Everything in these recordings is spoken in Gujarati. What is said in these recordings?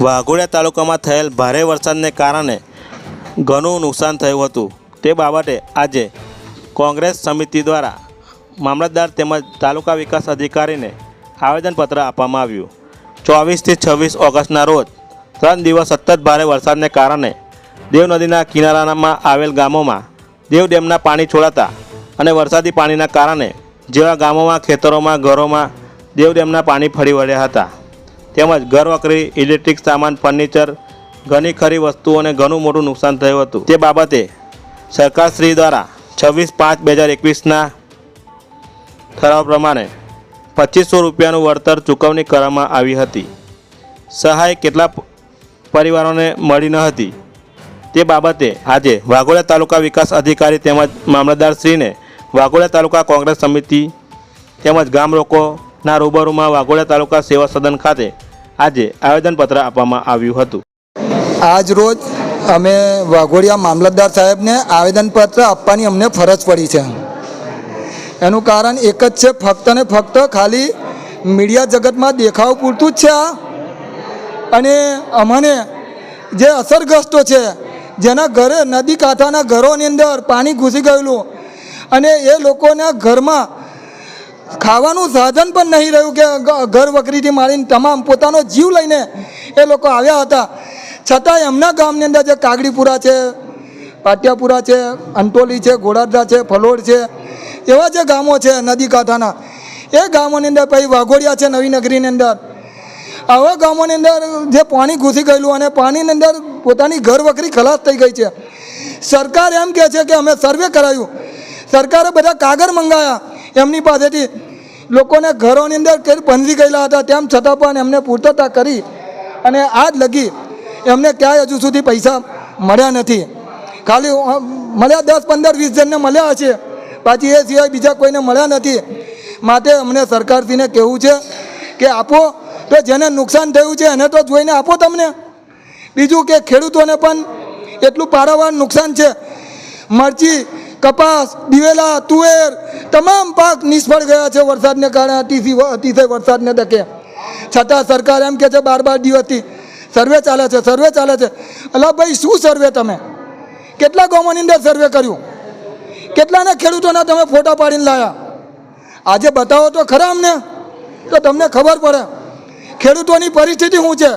વાઘોડિયા તાલુકામાં થયેલ ભારે વરસાદને કારણે ઘણું નુકસાન થયું હતું. તે બાબતે આજે કોંગ્રેસ સમિતિ દ્વારા મામલતદાર તેમજ તાલુકા વિકાસ અધિકારીને આવેદનપત્ર આપવામાં આવ્યું. ચોવીસથી છવ્વીસ ઓગસ્ટના રોજ ત્રણ દિવસ સતત ભારે વરસાદને કારણે દેવ નદીના કિનારામાં આવેલ ગામોમાં દેવ ડેમના પાણી છોડાતા અને વરસાદી પાણીના કારણે જેવા ગામોમાં, ખેતરોમાં, ઘરોમાં દેવ ડેમના પાણી ફરી વળ્યા હતા. તેમજ ઘરવકરી ઇલેક્ટ્રિક સામાન, ફર્નિચર, ઘણી ખરી વસ્તુઓને ઘણું મોટું નુકસાન થયું હતું. તે બાબતે સરકારશ્રી દ્વારા છવ્વીસ પાંચ બે હજાર એકવીસના ઠરાવ પ્રમાણે પચીસો રૂપિયાનું વળતર ચૂકવણી કરવામાં આવી હતી. સહાય કેટલા પરિવારોને મળી ન હતી. તે બાબતે આજે વાઘોડિયા તાલુકા વિકાસ અધિકારી તેમજ મામલતદારશ્રીને વાઘોડિયા તાલુકા કોંગ્રેસ સમિતિ તેમજ ગામ લોકોના રૂબરૂમાં વાઘોડિયા તાલુકા સેવા સદન ખાતે આજે આવેદનપત્ર આપવામાં આવ્યું હતું. આજ રોજ અમે વાઘોડિયા મામલતદાર સાહેબને આવેદનપત્ર આપવાની અમને ફરજ પડી છે. એનું કારણ એક જ છે, ફક્ત ને ફક્ત ખાલી મીડિયા જગતમાં દેખાવ પૂરતું જ છે આ. અને અમને જે અસરગ્રસ્તો છે, જેના ઘરે નદી કાંઠાના ઘરોની અંદર પાણી ઘૂસી ગયેલું અને એ લોકોના ઘરમાં ખાવાનું સાધન પણ નહીં રહ્યું કે ઘર વકરીથી મારીને તમામ પોતાનો જીવ લઈને એ લોકો આવ્યા હતા. છતાં એમના ગામની અંદર જે કાગડીપુરા છે, પાટિયાપુરા છે, અંટોલી છે ગોળાદરા છે, ફલોડ છે, એવા જે ગામો છે નદી કાંઠાના, એ ગામોની અંદર પછી વાઘોડિયા છે નવી નગરીની અંદર. આવા ગામોની અંદર જે પાણી ઘૂસી ગયેલું અને પાણીની અંદર પોતાની ઘર વકરી ખલાસ થઈ ગઈ છે. સરકાર એમ કહે છે કે અમે સર્વે કરાયું. સરકારે બધા કાગળ મંગાયા. એમની પાસેથી લોકોને ઘરોની અંદર બંધી ગયેલા હતા. તેમ છતાં પણ એમને પૂર્તતા કરી અને આજ લગી એમને ક્યાંય હજુ સુધી પૈસા મળ્યા નથી. ખાલી મળ્યા દસ, પંદર, વીસ જણને મળ્યા હશે. પાછી એ સિવાય બીજા કોઈને મળ્યા નથી. માટે અમને સરકારશ્રીને કહેવું છે કે આપો, તો જેને નુકસાન થયું છે એને તો જોઈને આપો તમને. બીજું કે ખેડૂતોને પણ એટલું પારાવાર નુકસાન છે. મરચી, કપાસ, દિવેલા, તુવેર તમામ પાક નિષ્ફળ ગયા છે વરસાદને કારણે, અતિશય અતિશય વરસાદને ધકે છતાં સરકાર એમ કહે છે બાર બાર દિવસથી સર્વે ચાલે છે, સર્વે ચાલે છે. અલા ભાઈ, શું સર્વે તમે? કેટલા ગામોની અંદર સર્વે કર્યું? કેટલાના ખેડૂતોના તમે ફોટા પાડીને લાયા? આજે બતાવો તો ખરા અમને, તો તમને ખબર પડે. ખેડૂતોની પરિસ્થિતિ શું છે?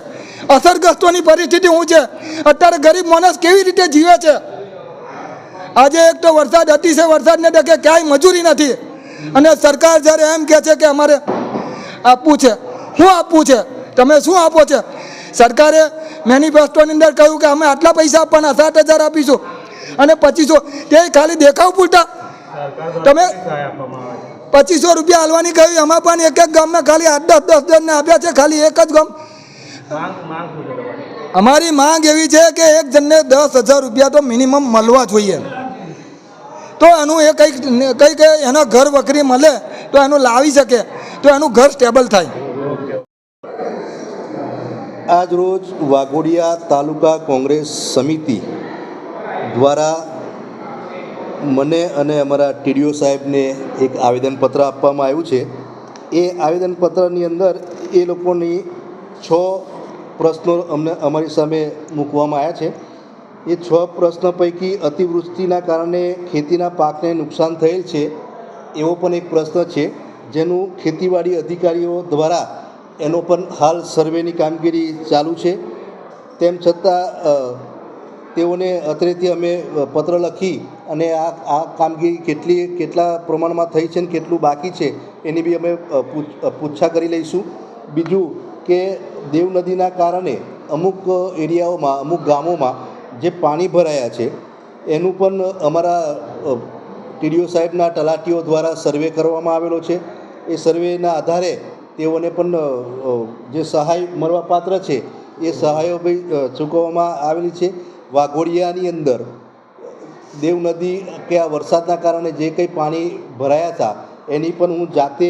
અસરગ્રસ્તોની પરિસ્થિતિ શું છે? અત્યારે ગરીબ માણસ કેવી રીતે જીવે છે? આજે એક તો વરસાદ અતિશય વરસાદને ટકે ક્યાંય મજૂરી નથી. અને સરકાર જ્યારે એમ કહે છે કે અમારે આપવું છે શું આપવું છે, તમે શું આપો છે? સરકારે મેનિફેસ્ટોની અંદર કહ્યું કે અમે આટલા પૈસા આપવાના, સાત હજાર આપીશું અને પચીસો તે ખાલી દેખાવ પૂરતા. તમે પચીસો રૂપિયા હાલવાની કહ્યું, એમાં પણ એક એક ગામમાં ખાલી આઠ દસ દસ જણને આપ્યા છે, ખાલી એક જ ગામ. અમારી માંગ એવી છે કે એક જણને દસ હજાર રૂપિયા તો મિનિમમ મળવા જોઈએ. તો એનું એ કંઈક કંઈક એનો ઘર વકરી મળે તો એનું લાવી શકે, તો એનું ઘર સ્ટેબલ થાય. આજ રોજ વાઘોડિયા તાલુકા કોંગ્રેસ સમિતિ દ્વારા મને અને અમારા ટીડીઓ સાહેબને એક આવેદનપત્ર આપવામાં આવ્યું છે. એ આવેદનપત્રની અંદર એ લોકોની છ પ્રશ્નો અમને અમારી સામે મૂકવામાં આવ્યા છે. એ છ પ્રશ્ન પૈકી અતિવૃષ્ટિના કારણે ખેતીના પાકને નુકસાન થયેલ છે, એવો પણ એક પ્રશ્ન છે, જેનું ખેતીવાડી અધિકારીઓ દ્વારા એનો પણ હાલ સર્વેની કામગીરી ચાલુ છે. તેમ છતાં તેઓને અત્રેથી અમે પત્ર લખી અને આ આ કામગીરી કેટલી, કેટલા પ્રમાણમાં થઈ છે ને કેટલું બાકી છે, એની બી અમે પૂછા કરી લઈશું. બીજું કે દેવ નદીના કારણે અમુક એરિયાઓમાં, અમુક ગામોમાં જે પાણી ભરાયા છે, એનું પણ અમારા ટીડીઓ સાહેબના તલાટીઓ દ્વારા સર્વે કરવામાં આવેલો છે. એ સર્વેના આધારે તેઓને પણ જે સહાય મળવાપાત્ર છે, એ સહાયો ભાઈ ચૂકવવામાં આવેલી છે. વાઘોડિયાની અંદર, દેવ નદી કે આ વરસાદના કારણે જે કંઈ પાણી ભરાયા હતા, એની પણ હું જાતે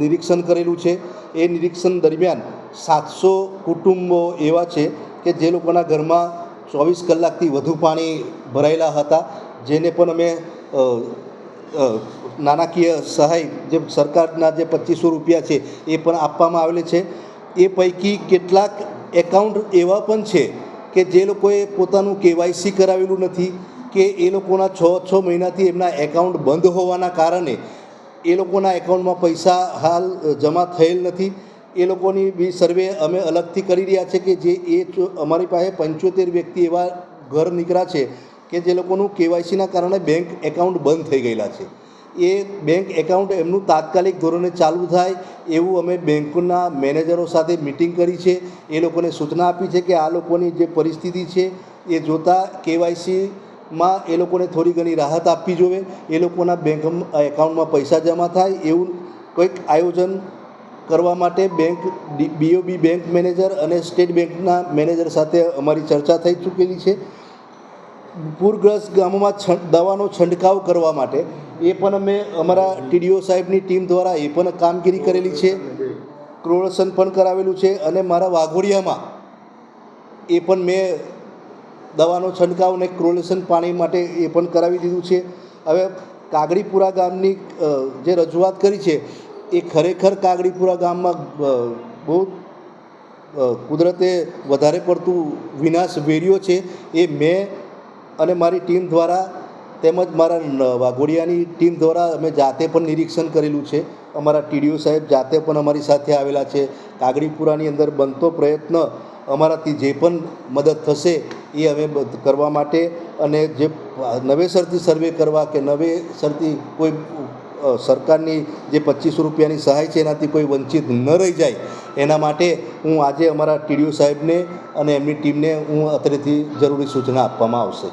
નિરીક્ષણ કરેલું છે. એ નિરીક્ષણ દરમિયાન સાતસો કુટુંબો એવા છે કે જે લોકોના ઘરમાં ચોવીસ કલાકથી વધુ પાણી ભરાયેલા હતા, જેને પણ અમે નાણાકીય સહાય જે સરકારના જે પચીસો રૂપિયા છે એ પણ આપવામાં આવેલી છે. એ પૈકી કેટલાક એકાઉન્ટ એવા પણ છે કે જે લોકોએ પોતાનું કેવાયસી કરાવેલું નથી, કે એ લોકોના છ છ મહિનાથી એમના એકાઉન્ટ બંધ હોવાના કારણે એ લોકોના એકાઉન્ટમાં પૈસા હાલ જમા થયેલ નથી. એ લોકોની બી સર્વે અમે અલગથી કરી રહ્યા છે કે જે એ અમારી પાસે પંચોતેર વ્યક્તિ એવા ઘર નીકળ્યા છે કે જે લોકોનું કેવાયસીના કારણે બેંક એકાઉન્ટ બંધ થઈ ગયેલા છે. એ બેંક એકાઉન્ટ એમનું તાત્કાલિક ધોરણે ચાલુ થાય એવું અમે બેંકના મેનેજરો સાથે મિટિંગ કરી છે. એ લોકોને સૂચના આપી છે કે આ લોકોની જે પરિસ્થિતિ છે એ જોતાં કેવાયસીમાં એ લોકોને થોડી ઘણી રાહત આપવી જોઈએ એ લોકોના બેંક એકાઉન્ટમાં પૈસા જમા થાય એવું કંઈક આયોજન કરવા માટે બેંક બીઓબી બેંક મેનેજર અને સ્ટેટ બેંકના મેનેજર સાથે અમારી ચર્ચા થઈ ચૂકેલી છે. પૂરગ્રસ્ત ગામોમાં દવાનો છંટકાવ કરવા માટે એ પણ અમે અમારા ટીડીઓ સાહેબની ટીમ દ્વારા એ પણ કામગીરી કરેલી છે. ક્રોળસન પણ કરાવેલું છે અને મારા વાઘોડિયામાં એ પણ મેં દવાનો છંટકાવ અને ક્રોલેશન પાણી માટે એ પણ કરાવી દીધું છે. હવે કાગડીપુરા ગામની જે રજૂઆત કરી છે એ ખરેખર કાગડીપુરા ગામમાં બહુ કુદરતે વધારે પડતું વિનાશ વેર્યો છે એ મેં અને મારી ટીમ દ્વારા તેમજ મારા વાઘોડિયાની ટીમ દ્વારા અમે જાતે પણ નિરીક્ષણ કરેલું છે. અમારા ટીડીઓ સાહેબ જાતે પણ અમારી સાથે આવેલા છે. કાગડીપુરાની અંદર બનતો પ્રયત્ન અમારાથી જે પણ મદદ થશે એ અમે કરવા માટે અને જે નવેસરથી સર્વે કરવા કે નવેસરથી કોઈ સરકારની જે પચીસો રૂપિયાની સહાય છે, એનાથી કોઈ વંચિત ન રહી જાય. એના માટે હું આજે અમારા ટીડીઓ સાહેબને અને એમની ટીમને હું અત્રેથી જરૂરી સૂચના આપવામાં આવશે.